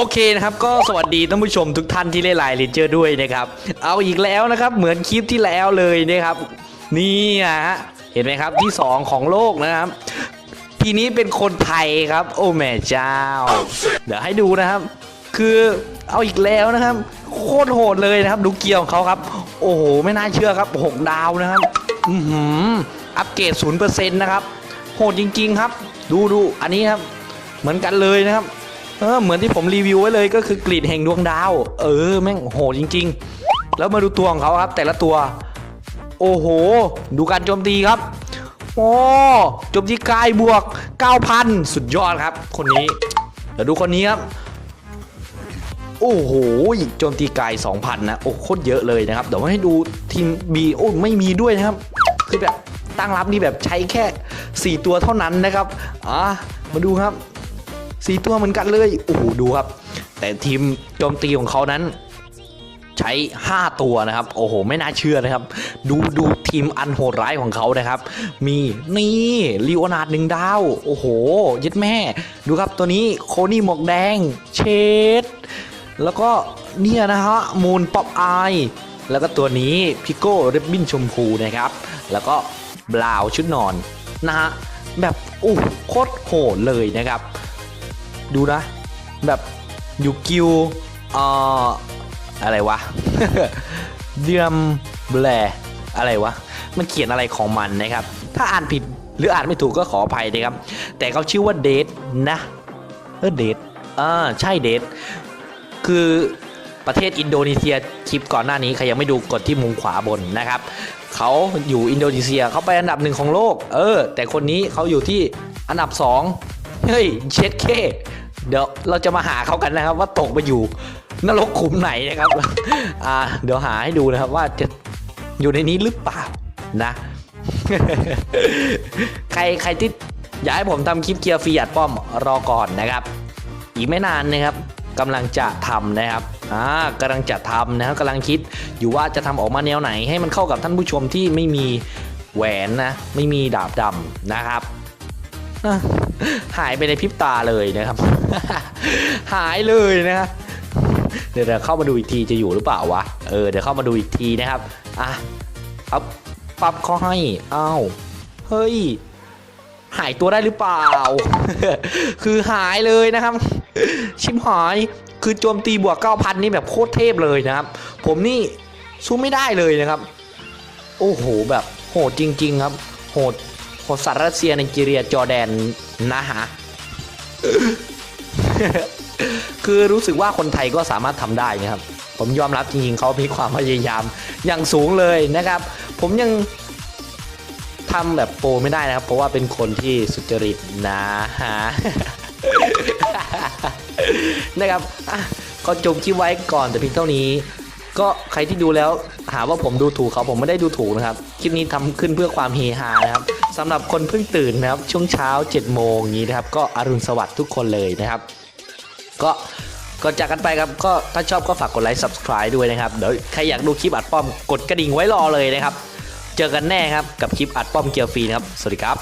โอเคนะครับก็สวัสดีท่านผู้ชมทุกท่านที่เล่นไลน์เลนเจอร์ด้วยนะครับ เอาอีกแล้วนะครับ เหมือนคลิปที่แล้วเลยนะครับ นี่ฮะเห็นไหมครับที่ 2 ของโลกนะครับ ทีนี้เป็นคนไทยครับ โอ้แม่เจ้า เดี๋ยวให้ดูนะครับ คือเอาอีกแล้วนะครับ โคตรโหดเลยนะครับ ดูเกียร์ของเขาครับ โอ้โหไม่น่าเชื่อครับหกดาวนะครับ อือหืออัปเกรดศูนย์เปอร์เซ็นต์นะครับโหดจริง ๆ ครับ ดูดูอันนี้ครับ เหมือนกันเลยนะครับ เออเหมือนที่ผมรีวิวไว้เลยก็คือกรีดแห่งดวงดาว เออแม่งโหจริง ๆ แล้วมาดูตัวของเขาครับ แต่ละตัว โอ้โห ดูการโจมตีครับโอ้โจมตีกายบวก 9,000 สุดยอดครับ คนนี้เดี๋ยวดูคนนี้ครับ โอ้โหโจมตีกาย 2,000 นะ โอ้โคตรเยอะเลยนะครับ เดี๋ยวมาให้ดูทีม B โอ้ไม่มีด้วยนะครับ คือแบบตั้งรับนี่แบบใช้แค่ 4 ตัวเท่านั้นนะครับ อะ มาดูครับ 4 ตัวเหมือนกันเลย โอ้โห ดูครับ แต่ทีมโจมตีของเขานั้น ใช้ 5 ตัวนะครับ โอ้โห ไม่น่าเชื่อนะครับ ดูดูทีมอันโหดร้ายของเขานะครับ มีนี่ลีโอนาร์ดหนึ่งดาว โอ้โหยึดแม่ ดูครับตัวนี้โคนี่หมวกแดง เชดแล้วก็เนี่ยนะฮะมูนป๊อปอายแล้วก็ตัวนี้พิโก้เรบบินชมพูนะครับ แล้วก็บลาวชุดนอนนะฮะแบบโอ้โคตรโหดเลยนะครับ ดูนะ แบบยูกิวอ่ออะไรวะเดียมแบลอะไรวะ มันเขียนอะไรของมันนะครับ ถ้าอ่านผิดหรืออ่านไม่ถูกก็ขออภัยนะครับ แต่เขาชื่อว่าเดทนะเออเดทอ่าใช่เดทคือประเทศอินโดนีเซียคลิปก่อนหน้านี้ใครยังไม่ดูกดที่มุมขวาบนนะครับเขาอยู่อินโดนีเซียเขาไปอันดับหนึ่งของโลก เออ แต่คนนี้เขาอยู่ที่อันดับสองเฮ้ยเช็ดเค เดี๋ยวเราจะมาหาเขากันนะครับ ว่าตกไปอยู่นรกขุมไหนนะครับอ่าเดี๋ยวหาให้ดูนะครับ ว่าจะอยู่ในนี้หรือเปล่านะ ใครใครที่อยากให้ผมทำคลิปเกียร์ฟรีอัดป้อมรอก่อนนะครับ อีกไม่นานนะครับกำลังจะทำนะครับอ่ากำลังจะทำนะครับกำลังคิดอยู่ว่าจะทำออกมาแนวไหน ให้มันเข้ากับท่านผู้ชมที่ไม่มีแหวนนะ ไม่มีดาบดำนะครับ หายไปในพริบตาเลยนะครับ หายเลยนะครับเดี๋ยวเดี๋ยวเข้ามาดูอีกทีจะอยู่หรือเปล่าวะ เออเดี๋ยวเข้ามาดูอีกทีนะครับ อะเอาปรับข้อให้อ้าวเฮ้ย หายตัวได้หรือเปล่า คือหายเลยนะครับ ชิบหาย คือโจมตีบวก9,000นี่แบบโคตรเทพเลยนะครับ ผมนี่สู้ไม่ได้เลยนะครับ โอ้โหแบบโหดจริง ๆ ครับ โหด โหดสัตว์รัสเซียไนจีเรียจอร์แดนนะฮะคือรู้สึกว่าคนไทยก็สามารถทำได้นะครับ ผมยอมรับจริงๆเขามีความพยายามอย่างสูงเลยนะครับ ผมยังทำแบบโปรไม่ได้นะครับ เพราะว่าเป็นคนที่สุจริตนะฮะนะครับก็จบคลิปไว้ก่อนแต่เพียงเท่านี้ ก็ใครที่ดูแล้วหาว่าผมดูถูกเขาผมไม่ได้ดูถูกนะครับ คลิปนี้ทำขึ้นเพื่อความเฮฮานะครับ สำหรับคนเพิ่งตื่นนะครับช่วงเช้า7จ็ดโมงนี้นะครับ ก็อรุณสวัสดิ์ทุกคนเลยนะครับ ก็ก่อนจากกันไปครับก็ถ้าชอบก็ฝากกดไลค์ subscribe ด้วยนะครับเดี๋ยวใครอยากดูคลิปอัดป้อมกดกระดิ่งไว้รอเลยนะครับ เจอกันแน่ครับกับคลิปอัดป้อมเกียร์ฟรีนะครับ สวัสดีครับ